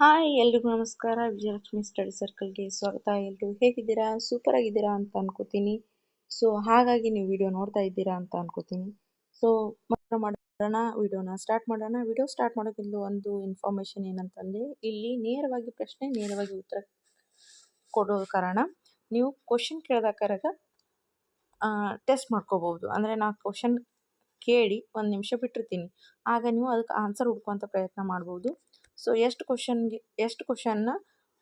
Hi, ಎಲ್ರಿಗೂ ನಮಸ್ಕಾರ. Vijayalakshmi study ಸರ್ಕಲ್ಗೆ ಸ್ವಾಗತ. ಎಲ್ಲರೂ ಹೇಗಿದ್ದೀರಾ? ಸೂಪರ್ ಆಗಿದ್ದೀರಾ ಅಂತ ಅನ್ಕೋತೀನಿ. ಸೊ, ಹಾಗಾಗಿ ನೀವು ವಿಡಿಯೋ ನೋಡ್ತಾ ಇದ್ದೀರಾ ಅಂತ ಅನ್ಕೋತೀನಿ. ಸೊ ಮಾಡೋಣ, ವಿಡಿಯೋನ ಸ್ಟಾರ್ಟ್ ಮಾಡೋಣ. ವಿಡಿಯೋ ಸ್ಟಾರ್ಟ್ ಮಾಡೋಕ್ಕಿಂತ ಒಂದು ಇನ್ಫಾರ್ಮೇಶನ್ ಏನಂತಂದ್ರೆ, ಇಲ್ಲಿ ನೇರವಾಗಿ ಪ್ರಶ್ನೆ, ನೇರವಾಗಿ ಉತ್ತರ ಕೊಡೋ ಕಾರಣ, ನೀವು ಕ್ವಶನ್ ಕೇಳಿದಾಕರಾಗ ಟೆಸ್ಟ್ ಮಾಡ್ಕೋಬಹುದು. ಅಂದರೆ ನಾ ಕ್ವಶನ್ ಕೇಳಿ ಒಂದು ನಿಮಿಷ ಬಿಟ್ಟಿರ್ತೀನಿ. ಆಗ ನೀವು ಅದಕ್ಕೆ ಆನ್ಸರ್ ಹುಡ್ಕೋಂಥ ಪ್ರಯತ್ನ ಮಾಡ್ಬೋದು. ಸೊ ಎಷ್ಟು ಕ್ವಶನ್ಗೆ ಎಷ್ಟು ಕ್ವಶನ್ನ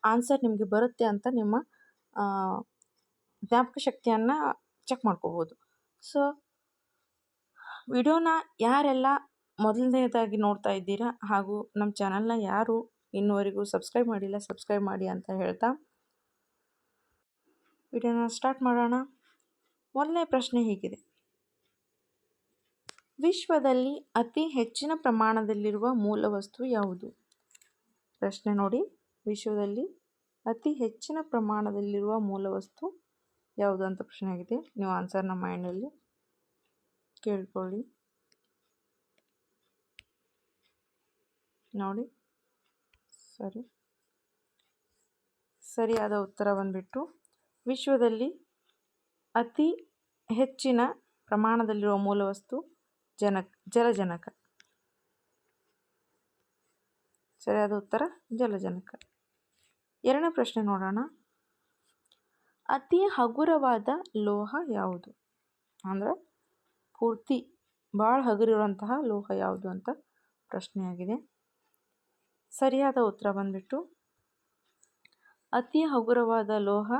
ಆನ್ಸರ್ ನಿಮಗೆ ಬರುತ್ತೆ ಅಂತ ನಿಮ್ಮ ಜ್ಞಾಪಕ ಶಕ್ತಿಯನ್ನು ಚೆಕ್ ಮಾಡ್ಕೋಬೋದು. ಸೊ ವಿಡಿಯೋನ ಯಾರೆಲ್ಲ ಮೊದಲನೇದಾಗಿ ನೋಡ್ತಾ ಇದ್ದೀರಾ ಹಾಗೂ ನಮ್ಮ ಚಾನಲ್ನ ಯಾರು ಇನ್ನುವರೆಗೂ ಸಬ್ಸ್ಕ್ರೈಬ್ ಮಾಡಿಲ್ಲ ಸಬ್ಸ್ಕ್ರೈಬ್ ಮಾಡಿ ಅಂತ ಹೇಳ್ತಾ, ವಿಡಿಯೋನ ಸ್ಟಾರ್ಟ್ ಮಾಡೋಣ. ಮೊದಲನೇ ಪ್ರಶ್ನೆ ಹೀಗಿದೆ. ವಿಶ್ವದಲ್ಲಿ ಅತಿ ಹೆಚ್ಚಿನ ಪ್ರಮಾಣದಲ್ಲಿರುವ ಮೂಲ ವಸ್ತು ಯಾವುದು? ಪ್ರಶ್ನೆ ನೋಡಿ. ವಿಶ್ವದಲ್ಲಿ ಅತಿ ಹೆಚ್ಚಿನ ಪ್ರಮಾಣದಲ್ಲಿರುವ ಮೂಲ ವಸ್ತು ಯಾವುದು ಅಂತ ಪ್ರಶ್ನೆ ಆಗಿದೆ. ನೀವು ಆನ್ಸರ್ನ ಮೈಂಡಲ್ಲಿ ಕೇಳ್ಕೊಳ್ಳಿ. ನೋಡಿ. ಸರಿ. ಸರಿಯಾದ ಉತ್ತರ ಬಂದ್ಬಿಟ್ಟು ವಿಶ್ವದಲ್ಲಿ ಅತಿ ಹೆಚ್ಚಿನ ಪ್ರಮಾಣದಲ್ಲಿರುವ ಮೂಲವಸ್ತು ಜನ ಜಲಜನಕ. ಸರಿಯಾದ ಉತ್ತರ ಜಲಜನಕ. ಎರಡನೇ ಪ್ರಶ್ನೆ ನೋಡೋಣ. ಅತಿ ಹಗುರವಾದ ಲೋಹ ಯಾವುದು? ಅಂದ್ರೆ ಪೂರ್ತಿ ಭಾಳ ಹಗುರಿರುವಂತಹ ಲೋಹ ಯಾವುದು ಅಂತ ಪ್ರಶ್ನೆಯಾಗಿದೆ. ಸರಿಯಾದ ಉತ್ತರ ಬಂದ್ಬಿಟ್ಟು, ಅತಿ ಹಗುರವಾದ ಲೋಹ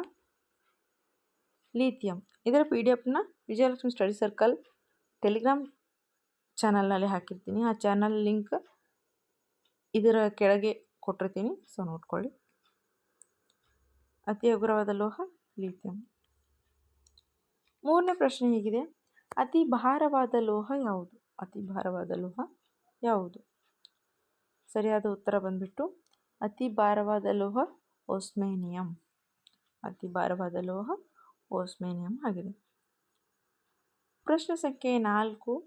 ಲೀಥಿಯಂ. ಇದರ ಪಿ ಡಿ ಎಫ್ನ ವಿಜಯಲಕ್ಷ್ಮಿ ಸ್ಟಡಿ ಸರ್ಕಲ್ ಟೆಲಿಗ್ರಾಮ್ ಚಾನಲ್ನಲ್ಲಿ ಹಾಕಿರ್ತೀನಿ. ಆ ಚಾನಲ್ ಲಿಂಕ್ ಇದರ ಕೆಳಗೆ ಕೊಟ್ಟಿರ್ತೀನಿ. ಸೊ ನೋಡ್ಕೊಳ್ಳಿ. ಅತಿ ಉಗ್ರವಾದ ಲೋಹ, ಲೀಥಿಯಂ. ಮೂರನೇ ಪ್ರಶ್ನೆ ಹೀಗಿದೆ. ಅತಿ ಭಾರವಾದ ಲೋಹ ಯಾವುದು? ಅತಿ ಭಾರವಾದ ಲೋಹ ಯಾವುದು? ಸರಿಯಾದ ಉತ್ತರ ಬಂದ್ಬಿಟ್ಟು, ಅತಿ ಭಾರವಾದ ಲೋಹ ಓಸ್ಮೇನಿಯಂ. ಅತಿ ಭಾರವಾದ ಲೋಹ ಓಸ್ಮೇನಿಯಂ ಆಗಿದೆ. ಪ್ರಶ್ನೆ ಸಂಖ್ಯೆ ನಾಲ್ಕು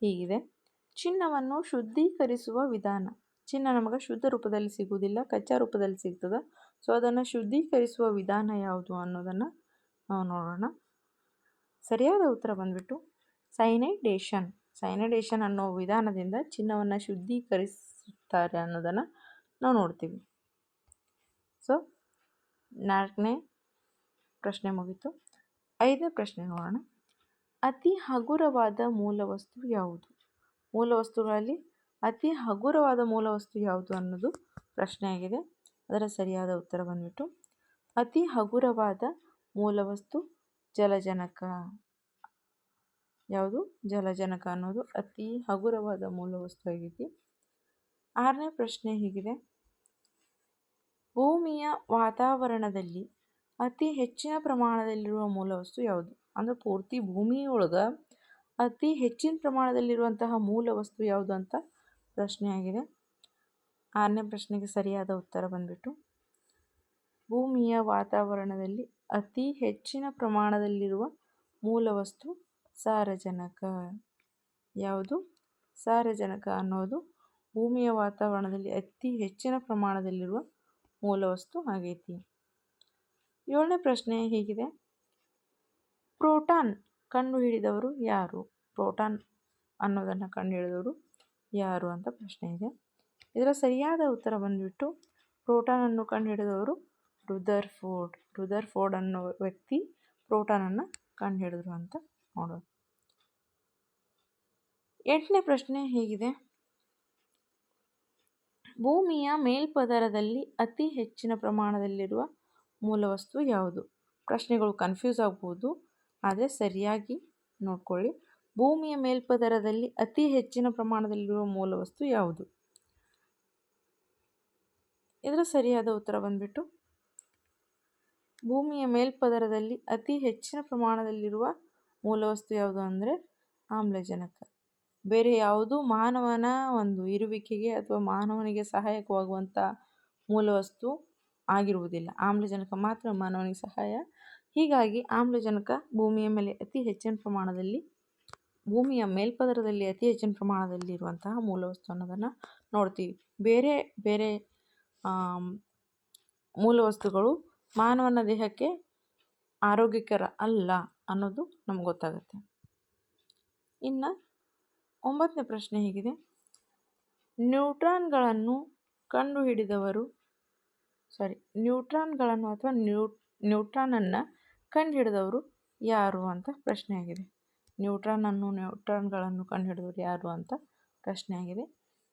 ಹೀಗಿದೆ. ಚಿನ್ನವನ್ನು ಶುದ್ಧೀಕರಿಸುವ ವಿಧಾನ. ಚಿನ್ನ ನಮಗೆ ಶುದ್ಧ ರೂಪದಲ್ಲಿ ಸಿಗುವುದಿಲ್ಲ, ಕಚ್ಚಾ ರೂಪದಲ್ಲಿ ಸಿಗ್ತದೆ. ಸೊ ಅದನ್ನು ಶುದ್ಧೀಕರಿಸುವ ವಿಧಾನ ಯಾವುದು ಅನ್ನೋದನ್ನು ನಾವು ನೋಡೋಣ. ಸರಿಯಾದ ಉತ್ತರ ಬಂದ್ಬಿಟ್ಟು ಸೈನೈಡೇಷನ್ ಸೈನೈಡೇಷನ್ ಅನ್ನೋ ವಿಧಾನದಿಂದ ಚಿನ್ನವನ್ನು ಶುದ್ಧೀಕರಿಸುತ್ತಾರೆ ಅನ್ನೋದನ್ನು ನಾವು ನೋಡ್ತೀವಿ. ಸೊ ನಾಲ್ಕನೇ ಪ್ರಶ್ನೆ ಮುಗೀತು. ಐದನೇ ಪ್ರಶ್ನೆ ನೋಡೋಣ. ಅತಿ ಹಗುರವಾದ ಮೂಲವಸ್ತು ಯಾವುದು? ಮೂಲವಸ್ತುಗಳಲ್ಲಿ ಅತಿ ಹಗುರವಾದ ಮೂಲವಸ್ತು ಯಾವುದು ಅನ್ನೋದು ಪ್ರಶ್ನೆಯಾಗಿದೆ. ಅದರ ಸರಿಯಾದ ಉತ್ತರ ಬಂದ್ಬಿಟ್ಟು, ಅತಿ ಹಗುರವಾದ ಮೂಲವಸ್ತು ಜಲಜನಕ. ಯಾವುದು? ಜಲಜನಕ ಅನ್ನೋದು ಅತಿ ಹಗುರವಾದ ಮೂಲವಸ್ತು ಆಗೈತಿ ಆರನೇ ಪ್ರಶ್ನೆ ಹೀಗಿದೆ. ಭೂಮಿಯ ವಾತಾವರಣದಲ್ಲಿ ಅತಿ ಹೆಚ್ಚಿನ ಪ್ರಮಾಣದಲ್ಲಿರುವ ಮೂಲವಸ್ತು ಯಾವುದು? ಅಂದರೆ ಪೂರ್ತಿ ಭೂಮಿಯೊಳಗೆ ಅತಿ ಹೆಚ್ಚಿನ ಪ್ರಮಾಣದಲ್ಲಿರುವಂತಹ ಮೂಲ ವಸ್ತು ಯಾವುದು ಅಂತ ಪ್ರಶ್ನೆಯಾಗಿದೆ ಆರನೇ ಪ್ರಶ್ನೆಗೆ ಸರಿಯಾದ ಉತ್ತರ ಬಂದ್ಬಿಟ್ಟು, ಭೂಮಿಯ ವಾತಾವರಣದಲ್ಲಿ ಅತಿ ಹೆಚ್ಚಿನ ಪ್ರಮಾಣದಲ್ಲಿರುವ ಮೂಲವಸ್ತು ಸಾರಜನಕ. ಯಾವುದು? ಸಾರಜನಕ ಅನ್ನೋದು ಭೂಮಿಯ ವಾತಾವರಣದಲ್ಲಿ ಅತಿ ಹೆಚ್ಚಿನ ಪ್ರಮಾಣದಲ್ಲಿರುವ ಮೂಲವಸ್ತು ಆಗೈತಿ. ಏಳನೇ ಪ್ರಶ್ನೆ ಹೀಗಿದೆ. ಪ್ರೋಟಾನ್ ಕಂಡುಹಿಡಿದವರು ಯಾರು? ಪ್ರೋಟಾನ್ ಅನ್ನೋದನ್ನು ಕಂಡುಹಿಡಿದವರು ಯಾರು ಅಂತ ಪ್ರಶ್ನೆ ಇದೆ. ಇದರ ಸರಿಯಾದ ಉತ್ತರ ಬಂದುಬಿಟ್ಟು ಪ್ರೋಟಾನನ್ನು ಕಂಡುಹಿಡಿದವರು ರುದರ್ ಫೋರ್ಡ್ ರುದರ್ ಫೋರ್ಡ್ ಅನ್ನೋ ವ್ಯಕ್ತಿ ಪ್ರೋಟಾನನ್ನು ಕಂಡುಹಿಡಿದ್ರು ಅಂತ ನೋಡೋದು ಎಂಟನೇ ಪ್ರಶ್ನೆ ಹೀಗಿದೆ. ಭೂಮಿಯ ಮೇಲ್ಪದರದಲ್ಲಿ ಅತಿ ಹೆಚ್ಚಿನ ಪ್ರಮಾಣದಲ್ಲಿರುವ ಮೂಲವಸ್ತು ಯಾವುದು? ಪ್ರಶ್ನೆಗಳು ಕನ್ಫ್ಯೂಸ್ ಆಗ್ಬೋದು, ಆದರೆ ಸರಿಯಾಗಿ ನೋಡ್ಕೊಳ್ಳಿ. ಭೂಮಿಯ ಮೇಲ್ಪದರದಲ್ಲಿ ಅತಿ ಹೆಚ್ಚಿನ ಪ್ರಮಾಣದಲ್ಲಿರುವ ಮೂಲವಸ್ತು ಯಾವುದು? ಇದರ ಸರಿಯಾದ ಉತ್ತರ ಬಂದ್ಬಿಟ್ಟು, ಭೂಮಿಯ ಮೇಲ್ಪದರದಲ್ಲಿ ಅತಿ ಹೆಚ್ಚಿನ ಪ್ರಮಾಣದಲ್ಲಿರುವ ಮೂಲವಸ್ತು ಯಾವುದು ಅಂದರೆ ಆಮ್ಲಜನಕ. ಬೇರೆ ಯಾವುದೂ? ಮಾನವನ ಒಂದು ಇರುವಿಕೆಗೆ ಅಥವಾ ಮಾನವನಿಗೆ ಸಹಾಯಕವಾಗುವಂಥ ಮೂಲವಸ್ತು ಆಗಿರುವುದಿಲ್ಲ. ಆಮ್ಲಜನಕ ಮಾತ್ರ ಮಾನವನಿಗೆ ಸಹಾಯ. ಹೀಗಾಗಿ ಆಮ್ಲಜನಕ ಭೂಮಿಯ ಮೇಲೆ ಅತಿ ಹೆಚ್ಚಿನ ಪ್ರಮಾಣದಲ್ಲಿ ಭೂಮಿಯ ಮೇಲ್ಪದರದಲ್ಲಿ ಅತಿ ಹೆಚ್ಚಿನ ಪ್ರಮಾಣದಲ್ಲಿ ಇರುವಂತಹ ಮೂಲವಸ್ತು ಅನ್ನೋದನ್ನು ನೋಡ್ತೀವಿ. ಬೇರೆ ಬೇರೆ ಮೂಲವಸ್ತುಗಳು ಮಾನವನ ದೇಹಕ್ಕೆ ಆರೋಗ್ಯಕರ ಅಲ್ಲ ಅನ್ನೋದು ನಮ್ಗೆ ಗೊತ್ತಾಗುತ್ತೆ. ಇನ್ನು ಒಂಬತ್ತನೇ ಪ್ರಶ್ನೆ ಹೇಗಿದೆ. ನ್ಯೂಟ್ರಾನ್ಗಳನ್ನು ಕಂಡುಹಿಡಿದವರು, ಸಾರಿ, ನ್ಯೂಟ್ರಾನ್ಗಳನ್ನು ಅಥವಾ ನ್ಯೂ, ನ್ಯೂಟ್ರಾನನ್ನು ಕಂಡುಹಿಡಿದವರು ಯಾರು ಅಂತ ಪ್ರಶ್ನೆ ಆಗಿದೆ. ನ್ಯೂಟ್ರಾನನ್ನು ನ್ಯೂಟ್ರಾನ್ಗಳನ್ನು ಕಂಡುಹಿಡಿದವರು ಯಾರು ಅಂತ ಪ್ರಶ್ನೆ ಆಗಿದೆ.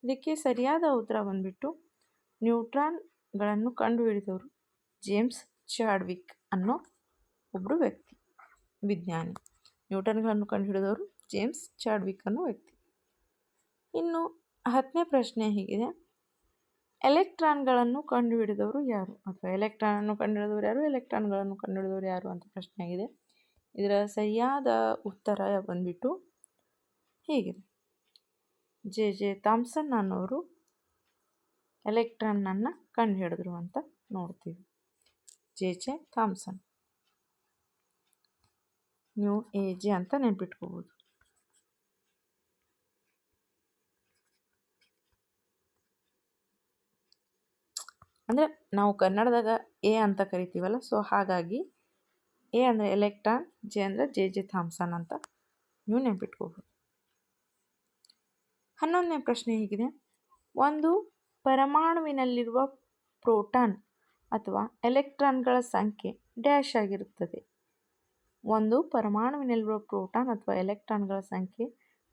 ಇದಕ್ಕೆ ಸರಿಯಾದ ಉತ್ತರ ಬಂದುಬಿಟ್ಟು ನ್ಯೂಟ್ರಾನ್ಗಳನ್ನು ಕಂಡುಹಿಡಿದವರು ಜೇಮ್ಸ್ ಚಾಡ್ವಿಕ್ ಅನ್ನೋ ಒಬ್ಬರು ವ್ಯಕ್ತಿ, ವಿಜ್ಞಾನಿ. ನ್ಯೂಟನ್ಗಳನ್ನು ಕಂಡುಹಿಡಿದವರು ಜೇಮ್ಸ್ ಚಾಡ್ವಿಕ್ ಅನ್ನೋ ವ್ಯಕ್ತಿ. ಇನ್ನು ಹತ್ತನೇ ಪ್ರಶ್ನೆ ಹೀಗಿದೆ. ಎಲೆಕ್ಟ್ರಾನ್ಗಳನ್ನು ಕಂಡುಹಿಡಿದವರು ಯಾರು? ಅಥವಾ ಎಲೆಕ್ಟ್ರಾನನ್ನು ಕಂಡುಹಿಡಿದವರು ಯಾರು? ಎಲೆಕ್ಟ್ರಾನ್ಗಳನ್ನು ಕಂಡುಹಿಡಿದವರು ಯಾರು ಅಂತ ಪ್ರಶ್ನೆ ಆಗಿದೆ. ಇದರ ಸರಿಯಾದ ಉತ್ತರ ಬಂದ್ಬಿಟ್ಟು ಹೀಗಿದೆ. ಜೆ. ಜೆ. ಥಾಮ್ಸನ್ ಅನ್ನೋರು ಎಲೆಕ್ಟ್ರಾನನ್ನು ಕಂಡುಹಿಡಿದ್ರು ಅಂತ ನೋಡ್ತೀವಿ. ಜೆ. ಜೆ. ಥಾಮ್ಸನ್. ನೀವು ಎ. ಜೆ. ಅಂತ ನೆನ್ಪಿಟ್ಕೋಬೋದು. ಅಂದರೆ ನಾವು ಕನ್ನಡದಾಗ ಎ ಅಂತ ಕರಿತೀವಲ್ಲ, ಸೊ ಹಾಗಾಗಿ ಎ ಅಂದರೆ ಎಲೆಕ್ಟ್ರಾನ್, ಜೆ ಅಂದರೆ ಜೆ ಜೆ ಥಾಮ್ಸನ್ ಅಂತ ನೀವು ನೆನಪಿಟ್ಕೋಬೋದು ಹನ್ನೊಂದನೇ ಪ್ರಶ್ನೆ ಹೀಗಿದೆ. ಒಂದು ಪರಮಾಣುವಿನಲ್ಲಿರುವ ಪ್ರೋಟಾನ್ ಅಥವಾ ಎಲೆಕ್ಟ್ರಾನ್ಗಳ ಸಂಖ್ಯೆ ಡ್ಯಾಶ್ ಆಗಿರುತ್ತದೆ. ಒಂದು ಪರಮಾಣುವಿನಲ್ಲಿರುವ ಪ್ರೋಟಾನ್ ಅಥವಾ ಎಲೆಕ್ಟ್ರಾನ್ಗಳ ಸಂಖ್ಯೆ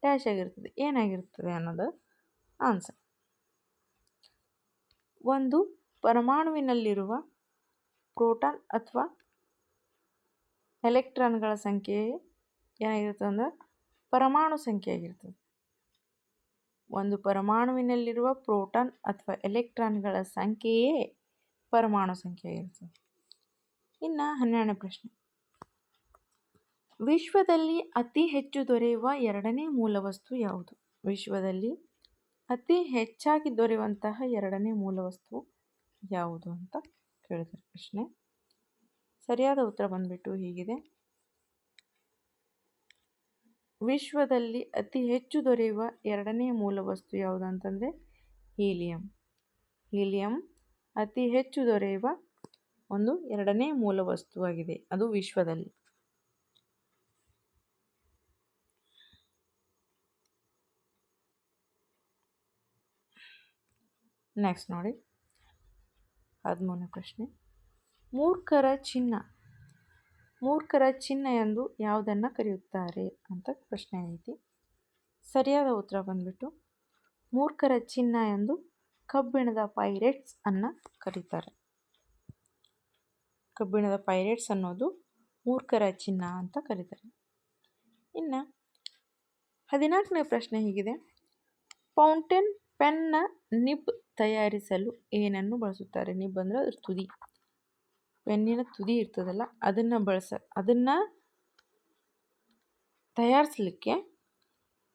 ಡ್ಯಾಶ್ ಆಗಿರುತ್ತದೆ. ಏನಾಗಿರುತ್ತದೆ ಅನ್ನೋದು ಆನ್ಸರ್. ಒಂದು ಪರಮಾಣುವಿನಲ್ಲಿರುವ ಪ್ರೋಟಾನ್ ಅಥವಾ ಎಲೆಕ್ಟ್ರಾನ್ಗಳ ಸಂಖ್ಯೆ ಏನಾಗಿರ್ತದೆ ಅಂದ್ರೆ ಪರಮಾಣು ಸಂಖ್ಯೆ ಆಗಿರ್ತದೆ. ಒಂದು ಪರಮಾಣುವಿನಲ್ಲಿರುವ ಪ್ರೋಟಾನ್ ಅಥವಾ ಎಲೆಕ್ಟ್ರಾನ್ಗಳ ಸಂಖ್ಯೆಯೇ ಪರಮಾಣು ಸಂಖ್ಯೆ ಆಗಿರ್ತದೆ. ಇನ್ನು ಹನ್ನೆರಡನೇ ಪ್ರಶ್ನೆ. ವಿಶ್ವದಲ್ಲಿ ಅತಿ ಹೆಚ್ಚು ದೊರೆಯುವ ಎರಡನೇ ಮೂಲವಸ್ತು ಯಾವುದು? ವಿಶ್ವದಲ್ಲಿ ಅತಿ ಹೆಚ್ಚಾಗಿ ದೊರೆಯುವಂತಹ ಎರಡನೇ ಮೂಲವಸ್ತು ಯಾವುದು ಅಂತ ಕೇಳಿದ ಪ್ರಶ್ನೆ. ಸರಿಯಾದ ಉತ್ತರ ಬಂದ್ಬಿಟ್ಟು ಹೀಗಿದೆ. ವಿಶ್ವದಲ್ಲಿ ಅತಿ ಹೆಚ್ಚು ದೊರೆಯುವ ಎರಡನೇ ಮೂಲವಸ್ತು ಯಾವುದು ಅಂತಂದರೆ ಹೀಲಿಯಂ. ಹೀಲಿಯಂ ಅತಿ ಹೆಚ್ಚು ದೊರೆಯುವ ಒಂದು ಎರಡನೇ ಮೂಲ ವಸ್ತುವಾಗಿದೆ, ಅದು ವಿಶ್ವದಲ್ಲಿ. ನೆಕ್ಸ್ಟ್ ನೋಡಿ. ಹದಿಮೂರನೇ ಪ್ರಶ್ನೆ. ಮೂರ್ಖರ ಚಿನ್ನ. ಮೂರ್ಖರ ಚಿನ್ನ ಎಂದು ಯಾವುದನ್ನು ಕರೆಯುತ್ತಾರೆ ಅಂತ ಪ್ರಶ್ನೆ ಐತಿ. ಸರಿಯಾದ ಉತ್ತರ ಬಂದ್ಬಿಟ್ಟು, ಮೂರ್ಖರ ಚಿನ್ನ ಎಂದು ಕಬ್ಬಿಣದ ಪೈರೇಟ್ಸ್ ಅನ್ನು ಕರೀತಾರೆ. ಕಬ್ಬಿಣದ ಪೈರೇಟ್ಸ್ ಅನ್ನೋದು ಮೂರ್ಖರ ಚಿನ್ನ ಅಂತ ಕರೀತಾರೆ. ಇನ್ನು ಹದಿನಾಲ್ಕನೇ ಪ್ರಶ್ನೆ ಹೀಗಿದೆ. ಫೌಂಟೇನ್ ಪೆನ್ನ ನಿಬ್ ತಯಾರಿಸಲು ಏನನ್ನು ಬಳಸುತ್ತಾರೆ? ನಿಬ್ ಅಂದರೆ ಅದ್ರ ತುದಿ. ಪೆನ್ನಿನ ತುದಿ ಇರ್ತದಲ್ಲ, ಅದನ್ನು ಬಳಸ, ಅದನ್ನು ತಯಾರಿಸಲಿಕ್ಕೆ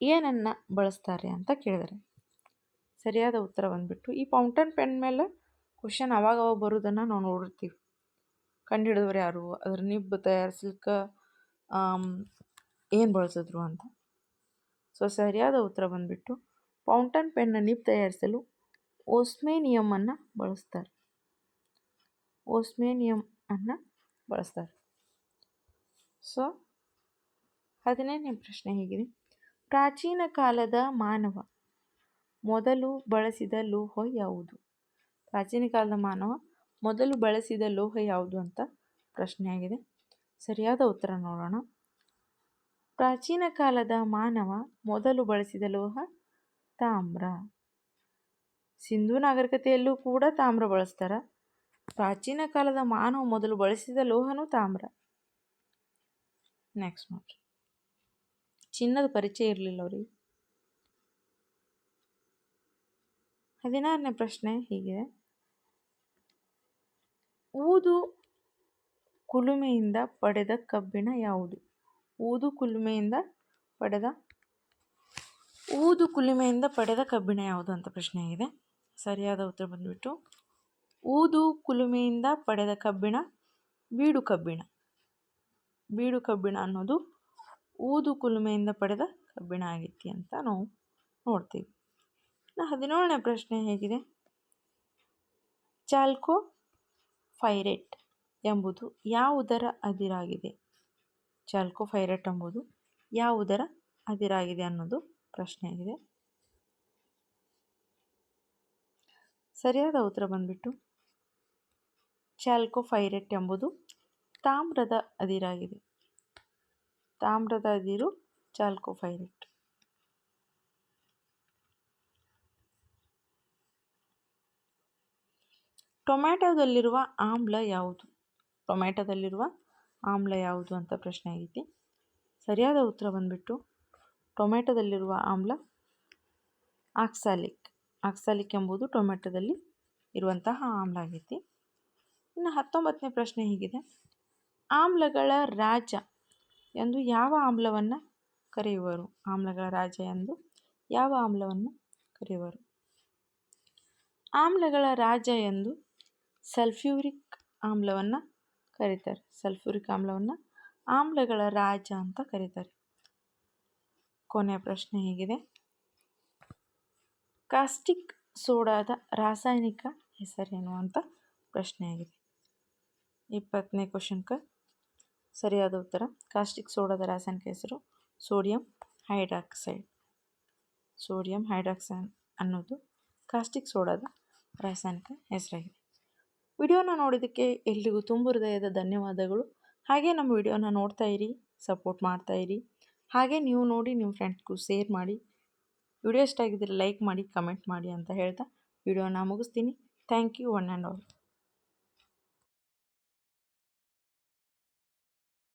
ಏನನ್ನು ಬಳಸ್ತಾರೆ ಅಂತ ಕೇಳಿದರೆ. ಸರಿಯಾದ ಉತ್ತರ ಬಂದುಬಿಟ್ಟು, ಈ ಫೌಂಟನ್ ಪೆನ್ ಮೇಲೆ ಕ್ವಶನ್ ಅವಾಗ ಅವಾಗ ಬರೋದನ್ನು ನಾವು ನೋಡಿರ್ತೀವಿ. ಕಂಡುಹಿಡಿದವ್ರು ಯಾರು, ಅದ್ರ ನಿಬ್ ತಯಾರಿಸ್ಲಿಕ್ಕೆ ಏನು ಬಳಸಿದ್ರು ಅಂತ. ಸೊ ಸರಿಯಾದ ಉತ್ತರ ಬಂದುಬಿಟ್ಟು ಫೌಂಟನ್ ಪೆನ್ನ ನಿಬ್ ತಯಾರಿಸಲು ಓಸ್ಮೇನಿಯಮನ್ನು ಬಳಸ್ತಾರೆ. ಓಸ್ಮೇನಿಯಮ್ ಅನ್ನು ಬಳಸ್ತಾರೆ. ಸೊ ಹದಿನೈದನೇ ಪ್ರಶ್ನೆ ಹೇಗಿದೆ. ಪ್ರಾಚೀನ ಕಾಲದ ಮಾನವ ಮೊದಲು ಬಳಸಿದ ಲೋಹ ಯಾವುದು? ಪ್ರಾಚೀನ ಕಾಲದ ಮಾನವ ಮೊದಲು ಬಳಸಿದ ಲೋಹ ಯಾವುದು ಅಂತ ಪ್ರಶ್ನೆಯಾಗಿದೆ ಸರಿಯಾದ ಉತ್ತರ ನೋಡೋಣ. ಪ್ರಾಚೀನ ಕಾಲದ ಮಾನವ ಮೊದಲು ಬಳಸಿದ ಲೋಹ ತಾಮ್ರ. ಸಿಂಧೂ ನಾಗರಿಕತೆಯಲ್ಲೂ ಕೂಡ ತಾಮ್ರ ಬಳಸ್ತಾರೆ. ಪ್ರಾಚೀನ ಕಾಲದ ಮಾನವ ಮೊದಲು ಬಳಸಿದ ಲೋಹನು ತಾಮ್ರ. ನೆಕ್ಸ್ಟ್ ನೋಡ್ರಿ ಚಿನ್ನದ ಪರಿಚಯ ಇರಲಿಲ್ಲ ಅವ್ರಿಗೆ. ಹದಿನಾರನೇ ಪ್ರಶ್ನೆ ಹೀಗಿದೆ. ಊದು ಕುಲುಮೆಯಿಂದ ಪಡೆದ ಕಬ್ಬಿಣ ಯಾವುದು? ಊದು ಕುಲುಮೆಯಿಂದ ಪಡೆದ, ಊದು ಕುಲುಮೆಯಿಂದ ಪಡೆದ ಕಬ್ಬಿಣ ಯಾವುದು ಅಂತ ಪ್ರಶ್ನೆ ಆಗಿದೆ. ಸರಿಯಾದ ಉತ್ತರ ಬಂದುಬಿಟ್ಟು ಊದು ಕುಲುಮೆಯಿಂದ ಪಡೆದ ಕಬ್ಬಿಣ, ಬೀಡು ಕಬ್ಬಿಣ. ಬೀಡು ಕಬ್ಬಿಣ ಅನ್ನೋದು ಊದು ಕುಲುಮೆಯಿಂದ ಪಡೆದ ಕಬ್ಬಿಣ ಆಗೈತಿ ಅಂತ ನಾವು ನೋಡ್ತೀವಿ. ಇನ್ನು ಹದಿನೇಳನೇ ಪ್ರಶ್ನೆ ಹೇಗಿದೆ? ಚಾಲ್ಕೋ ಫೈರೇಟ್ ಎಂಬುದು ಯಾವುದರ ಅದಿರಾಗಿದೆ? ಚಾಲ್ಕೋ ಫೈರೇಟ್ ಎಂಬುದು ಯಾವುದರ ಅದಿರಾಗಿದೆ ಅನ್ನೋದು ಪ್ರಶ್ನೆಯಾಗಿದೆ. ಸರಿಯಾದ ಉತ್ತರ ಬಂದ್ಬಿಟ್ಟು ಚಾಲ್ಕೋ ಫೈರೇಟ್ ಎಂಬುದು ತಾಮ್ರದ ಅದಿರಾಗಿದೆ. ತಾಮ್ರದ ಅದಿರು ಚಾಲ್ಕೊಫೈರೆಟ್. ಟೊಮ್ಯಾಟೊದಲ್ಲಿರುವ ಆಮ್ಲ ಯಾವುದು? ಟೊಮ್ಯಾಟೋದಲ್ಲಿರುವ ಆಮ್ಲ ಯಾವುದು ಅಂತ ಪ್ರಶ್ನೆ ಆಗೈತಿ. ಸರಿಯಾದ ಉತ್ತರ ಬಂದ್ಬಿಟ್ಟು ಟೊಮ್ಯಾಟೋದಲ್ಲಿರುವ ಆಮ್ಲ ಆಕ್ಸಾಲಿಕ್. ಆಕ್ಸಾಲಿಕ್ ಎಂಬುದು ಟೊಮ್ಯಾಟೋದಲ್ಲಿ ಇರುವಂತಹ ಆಮ್ಲ ಆಗೈತಿ. ಇನ್ನು ಹತ್ತೊಂಬತ್ತನೇ ಪ್ರಶ್ನೆ ಹೀಗಿದೆ. ಆಮ್ಲಗಳ ರಾಜ ಎಂದು ಯಾವ ಆಮ್ಲವನ್ನು ಕರೆಯುವರು? ಆಮ್ಲಗಳ ರಾಜ ಎಂದು ಯಾವ ಆಮ್ಲವನ್ನು ಕರೆಯುವರು? ಆಮ್ಲಗಳ ರಾಜ ಎಂದು ಸಲ್ಫ್ಯೂರಿಕ್ ಆಮ್ಲವನ್ನು ಕರೀತಾರೆ. ಸಲ್ಫ್ಯೂರಿಕ್ ಆಮ್ಲವನ್ನು ಆಮ್ಲಗಳ ರಾಜ ಅಂತ ಕರೀತಾರೆ. ಕೊನೆಯ ಪ್ರಶ್ನೆ ಹೇಗಿದೆ. ಕಾಸ್ಟಿಕ್ ಸೋಡಾದ ರಾಸಾಯನಿಕ ಹೆಸರೇನು ಅಂತ ಪ್ರಶ್ನೆಯಾಗಿದೆ ಇಪ್ಪತ್ತನೇ ಕ್ವಶನ್ಕ ಸರಿಯಾದ ಉತ್ತರ. ಕಾಸ್ಟಿಕ್ ಸೋಡಾದ ರಾಸಾಯನಿಕ ಹೆಸರು ಸೋಡಿಯಂ ಹೈಡ್ರಾಕ್ಸೈಡ್. ಸೋಡಿಯಂ ಹೈಡ್ರಾಕ್ಸೈಡ್ ಅನ್ನೋದು ಕಾಸ್ಟಿಕ್ ಸೋಡಾದ ರಾಸಾಯನಿಕ ಹೆಸರಾಗಿದೆ. ವಿಡಿಯೋನ ನೋಡಿದ್ದಕ್ಕೆ ಎಲ್ರಿಗೂ ತುಂಬ ಹೃದಯದ ಧನ್ಯವಾದಗಳು. ಹಾಗೆ ನಮ್ಮ ವಿಡಿಯೋನ ನೋಡ್ತಾ ಇರಿ, ಸಪೋರ್ಟ್ ಮಾಡ್ತಾ ಇರಿ. ಹಾಗೆ ನೀವು ನೋಡಿ ನಿಮ್ಮ ಫ್ರೆಂಡ್ಸ್ಗೂ ಶೇರ್ ಮಾಡಿ. ವಿಡಿಯೋ ಇಷ್ಟ ಆಗಿದ್ದರೆ ಲೈಕ್ ಮಾಡಿ, ಕಮೆಂಟ್ ಮಾಡಿ ಅಂತ ಹೇಳ್ತಾ ವಿಡಿಯೋನ ಮುಗಿಸ್ತೀನಿ. Thank you one and all.